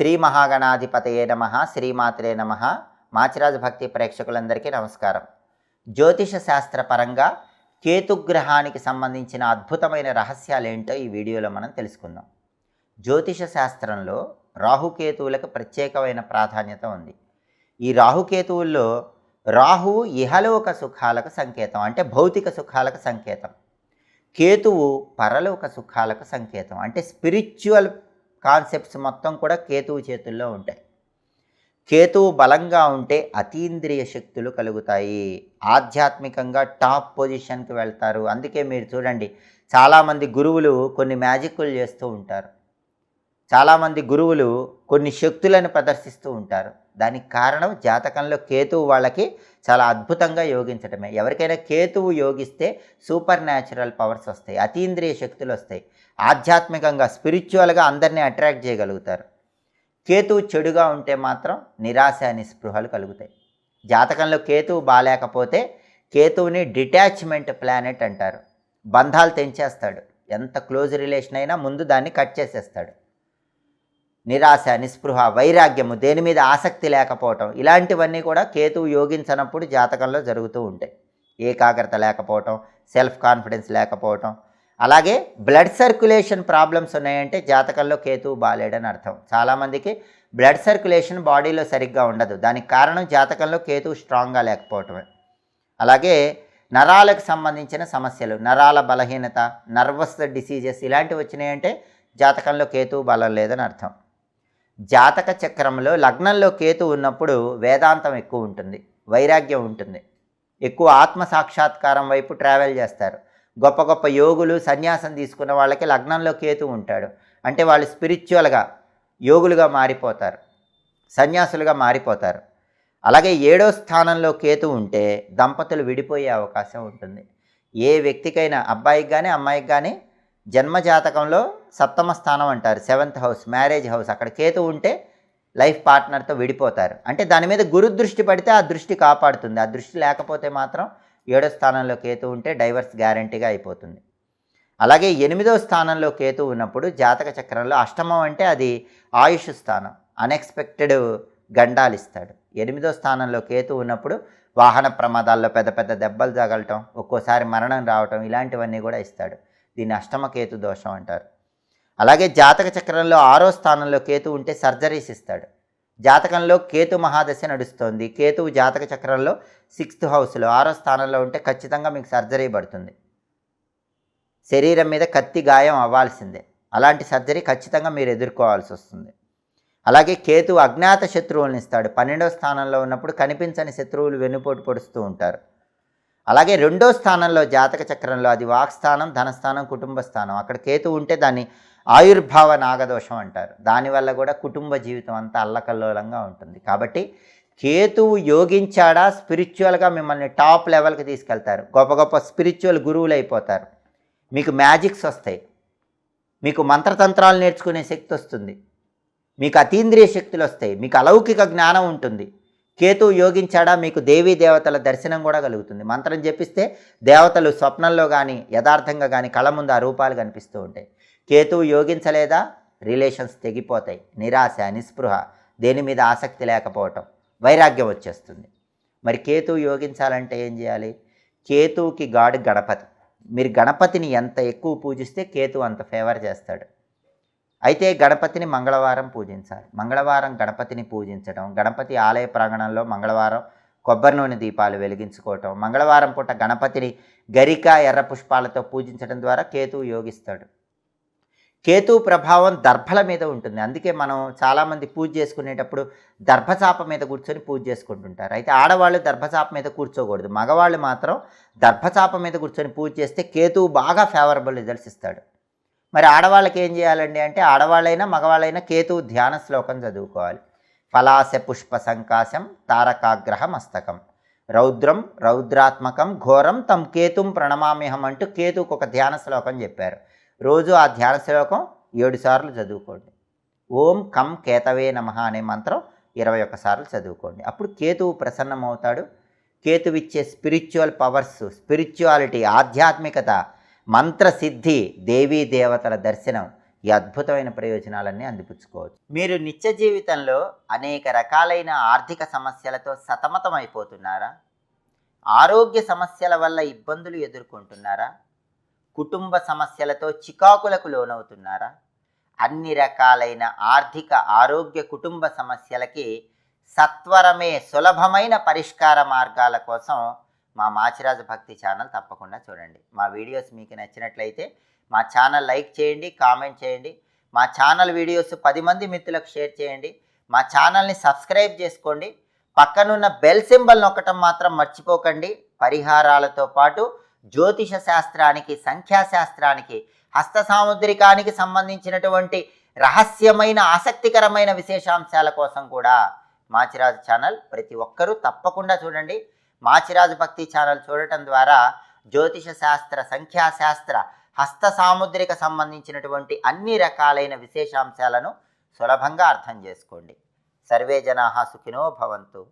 శ్రీ మహాగణాధిపతయే నమ శ్రీమాత్రే నమ. మాచిరాజు భక్తి ప్రేక్షకులందరికీ నమస్కారం. జ్యోతిష శాస్త్ర పరంగా కేతుగ్రహానికి సంబంధించిన అద్భుతమైన రహస్యాలు ఏంటో ఈ వీడియోలో మనం తెలుసుకుందాం. జ్యోతిష శాస్త్రంలో రాహుకేతువులకు ప్రత్యేకమైన ప్రాధాన్యత ఉంది. ఈ రాహుకేతువుల్లో రాహువు ఇహలోక సుఖాలకు సంకేతం అంటే భౌతిక సుఖాలకు సంకేతం. కేతువు పరలోక సుఖాలకు సంకేతం అంటే స్పిరిచువల్ కాన్సెప్ట్స్ మొత్తం కూడా కేతువు చేతుల్లో ఉంటాయి. కేతువు బలంగా ఉంటే అతీంద్రియ శక్తులు కలుగుతాయి. ఆధ్యాత్మికంగా టాప్ పొజిషన్కి వెళ్తారు. అందుకే మీరు చూడండి చాలామంది గురువులు కొన్ని మ్యాజిక్లు చేస్తూ ఉంటారు. చాలామంది గురువులు కొన్ని శక్తులను ప్రదర్శిస్తూ ఉంటారు. దానికి కారణం జాతకంలో కేతువు వాళ్ళకి చాలా అద్భుతంగా యోగించడమే ఎవరికైనా కేతువు యోగిస్తే సూపర్ న్యాచురల్ పవర్స్ వస్తాయి అతీంద్రియ శక్తులు వస్తాయి. ఆధ్యాత్మికంగా స్పిరిచువల్గా అందరినీ అట్రాక్ట్ చేయగలుగుతారు. కేతువు చెడుగా ఉంటే మాత్రం నిరాశ నిస్పృహలు కలుగుతాయి. జాతకంలో కేతువు బాగాలేకపోతే కేతువుని డిటాచ్మెంట్ ప్లానెట్ అంటారు. బంధాలు తెంచేస్తాడు. ఎంత క్లోజ్ రిలేషన్ అయినా ముందు దాన్ని కట్ చేసేస్తాడు. నిరాశ నిస్పృహ వైరాగ్యము దేని మీద ఆసక్తి లేకపోవటం ఇలాంటివన్నీ కూడా కేతువు యోగించనప్పుడు జాతకంలో జరుగుతూ ఉంటాయి. ఏకాగ్రత లేకపోవటం సెల్ఫ్ కాన్ఫిడెన్స్ లేకపోవటం. అలాగే బ్లడ్ సర్క్యులేషన్ ప్రాబ్లమ్స్ ఉన్నాయంటే జాతకంలో కేతువు బాలేడని అర్థం. చాలామందికి బ్లడ్ సర్క్యులేషన్ బాడీలో సరిగ్గా ఉండదు. దానికి కారణం జాతకంలో కేతువు స్ట్రాంగ్గా లేకపోవటమే. అలాగే నరాలకు సంబంధించిన సమస్యలు నరాల బలహీనత నర్వస్ డిసీజెస్ ఇలాంటివి వచ్చినాయంటే జాతకంలో కేతువు బలం లేదని అర్థం. జాతక చక్రంలో లగ్నంలో కేతు ఉన్నప్పుడు వేదాంతం ఎక్కువ ఉంటుంది వైరాగ్యం ఉంటుంది. ఎక్కువ ఆత్మ సాక్షాత్కారం వైపు ట్రావెల్ చేస్తారు. గొప్ప గొప్ప యోగులు సన్యాసం తీసుకున్న వాళ్ళకి లగ్నంలో కేతు ఉంటాడు. అంటే వాళ్ళు స్పిరిచువల్గా యోగులుగా మారిపోతారు సన్యాసులుగా మారిపోతారు. అలాగే ఏడో స్థానంలో కేతు ఉంటే దంపతులు విడిపోయే అవకాశం ఉంటుంది. ఏ వ్యక్తికైనా అబ్బాయికి కానీ అమ్మాయికి కానీ జన్మజాతకంలో సప్తమ స్థానం అంటారు సెవెంత్ హౌస్ మ్యారేజ్ హౌస్ అక్కడ కేతు ఉంటే లైఫ్ పార్ట్నర్తో విడిపోతారు. అంటే దాని మీద గురు దృష్టి పడితే ఆ దృష్టి కాపాడుతుంది. ఆ దృష్టి లేకపోతే మాత్రం ఏడో స్థానంలో కేతు ఉంటే డైవర్స్ గ్యారంటీగా అయిపోతుంది. అలాగే ఎనిమిదో స్థానంలో కేతు ఉన్నప్పుడు జాతక చక్రంలో అష్టమం అంటే అది ఆయుష్ స్థానం. అన్ఎక్స్పెక్టెడ్ గండాలు ఇస్తాడు. ఎనిమిదో స్థానంలో కేతు ఉన్నప్పుడు వాహన ప్రమాదాల్లో పెద్ద పెద్ద దెబ్బలు తగలటం ఒక్కోసారి మరణం రావటం ఇలాంటివన్నీ కూడా ఇస్తాడు. దీన్ని అష్టమ కేతు దోషం అంటారు. అలాగే జాతక చక్రంలో ఆరో స్థానంలో కేతు ఉంటే సర్జరీస్ ఇస్తాడు. జాతకంలో కేతు మహాదశ నడుస్తోంది. కేతువు జాతక చక్రంలో సిక్స్త్ హౌస్లో ఆరో స్థానంలో ఉంటే ఖచ్చితంగా మీకు సర్జరీ పడుతుంది. శరీరం మీద కత్తి గాయం అవ్వాల్సిందే. అలాంటి సర్జరీ ఖచ్చితంగా మీరు ఎదుర్కోవాల్సి వస్తుంది. అలాగే కేతు అజ్ఞాత శత్రువులను ఇస్తాడు. పన్నెండవ స్థానంలో ఉన్నప్పుడు కనిపించని శత్రువులు వెన్నుపోటు పొడుస్తూ ఉంటారు. అలాగే రెండో స్థానంలో జాతక చక్రంలో అది వాక్స్థానం ధనస్థానం కుటుంబ స్థానం. అక్కడ కేతు ఉంటే దాన్ని ఆయుర్భావ నాగదోషం అంటారు. దానివల్ల కూడా కుటుంబ జీవితం అంతా అల్లకల్లోలంగా ఉంటుంది. కాబట్టి కేతువు యోగించాడా స్పిరిచువల్గా మిమ్మల్ని టాప్ లెవెల్కి తీసుకెళ్తారు. గొప్ప గొప్ప స్పిరిచువల్ గురువులు అయిపోతారు. మీకు మ్యాజిక్స్ వస్తాయి. మీకు మంత్రతంత్రాలు నేర్చుకునే శక్తి వస్తుంది. మీకు అతీంద్రియ శక్తులు వస్తాయి. మీకు అలౌకిక జ్ఞానం ఉంటుంది. కేతు యోగించాడా? మీకు దేవీ దేవతల దర్శనం కూడా కలుగుతుంది. మంత్రం చెప్పిస్తే దేవతలు స్వప్నంలో కానీ యథార్థంగా కానీ కళ ముందు ఆ రూపాలు కనిపిస్తూ ఉంటాయి. కేతువు యోగించలేదా? రిలేషన్స్ తెగిపోతాయి. నిరాశ నిస్పృహ దేని మీద ఆసక్తి లేకపోవటం వైరాగ్యం వచ్చేస్తుంది. మరి కేతువు యోగించాలంటే ఏం చేయాలి? కేతువుకి గాడు గణపతి. మీరు గణపతిని ఎంత ఎక్కువ పూజిస్తే కేతు అంత ఫేవర్ చేస్తాడు. అయితే గణపతిని మంగళవారం పూజించాలి. మంగళవారం గణపతిని పూజించడం గణపతి ఆలయ ప్రాంగణంలో మంగళవారం కొబ్బరి నూనె దీపాలు వెలిగించుకోవటం మంగళవారం పూట గణపతిని గరిక ఎర్ర పుష్పాలతో పూజించడం ద్వారా కేతువు యోగిస్తాడు. కేతు ప్రభావం దర్భల మీద ఉంటుంది. అందుకే మనం చాలామంది పూజ చేసుకునేటప్పుడు దర్భచాప మీద కూర్చొని పూజ చేసుకుంటుంటారు. అయితే ఆడవాళ్ళు దర్భచాప మీద కూర్చోకూడదు. మగవాళ్ళు మాత్రం దర్భచాప మీద కూర్చొని పూజ చేస్తే కేతువు బాగా ఫేవరబుల్ రిజల్ట్స్ ఇస్తాడు. మరి ఆడవాళ్ళకి ఏం చేయాలండి అంటే ఆడవాళ్ళైనా మగవాళ్ళైనా కేతువు ధ్యాన శ్లోకం చదువుకోవాలి. ఫలాస పుష్ప సంకాశం తారకాగ్రహ మస్తకం. రౌద్రం రౌద్రాత్మకం ఘోరం తం కేతుం ప్రణమామ్యహం అంటూ కేతుకు ఒక ధ్యాన శ్లోకం చెప్పారు. రోజు ఆ ధ్యాన శ్లోకం ఏడు సార్లు చదువుకోండి. ఓం కం కేతవే నమ అనే మంత్రం ఇరవై ఒక్కసార్లు చదువుకోండి. అప్పుడు కేతువు ప్రసన్నమవుతాడు. కేతువిచ్చే స్పిరిచువల్ పవర్స్ స్పిరిచువాలిటీ ఆధ్యాత్మికత మంత్రసిద్ధి దేవీ దేవతల దర్శనం ఈ అద్భుతమైన ప్రయోజనాలన్నీ అందిపుచ్చుకోవచ్చు. మీరు నిత్య జీవితంలో అనేక రకాలైన ఆర్థిక సమస్యలతో సతమతం అయిపోతున్నారా ఆరోగ్య సమస్యల వల్ల ఇబ్బందులు ఎదుర్కొంటున్నారా? కుటుంబ సమస్యలతో చికాకులకు లోనవుతున్నారా? అన్ని రకాలైన ఆర్థిక ఆరోగ్య కుటుంబ సమస్యలకి సత్వరమే సులభమైన పరిష్కార మార్గాల కోసం మా మాచిరాజు భక్తి ఛానల్ తప్పకుండా చూడండి. మా వీడియోస్ మీకు నచ్చినట్లయితే మా ఛానల్ లైక్ చేయండి కామెంట్ చేయండి. మా ఛానల్ వీడియోస్ పది మంది మిత్రులకు షేర్ చేయండి. మా ఛానల్ని సబ్స్క్రైబ్ చేసుకోండి. పక్కనున్న బెల్ సింబల్ నొక్కటం మాత్రం మర్చిపోకండి. పరిహారాలతో పాటు జ్యోతిష శాస్త్రానికి సంఖ్యాశాస్త్రానికి హస్త సాముద్రికానికి సంబంధించినటువంటి రహస్యమైన ఆసక్తికరమైన విశేషాంశాల కోసం కూడా మాచిరాజు ఛానల్ ప్రతి ఒక్కరూ తప్పకుండా చూడండి. మాచిరాజు భక్తి ఛానల్ చూడటం ద్వారా జ్యోతిష శాస్త్ర సంఖ్యాశాస్త్ర హస్త సాముద్రిక సంబంధించినటువంటి అన్ని రకాలైన విశేషాంశాలను సులభంగా అర్థం చేసుకోండి. సర్వే జనా సుఖినో భవంతు.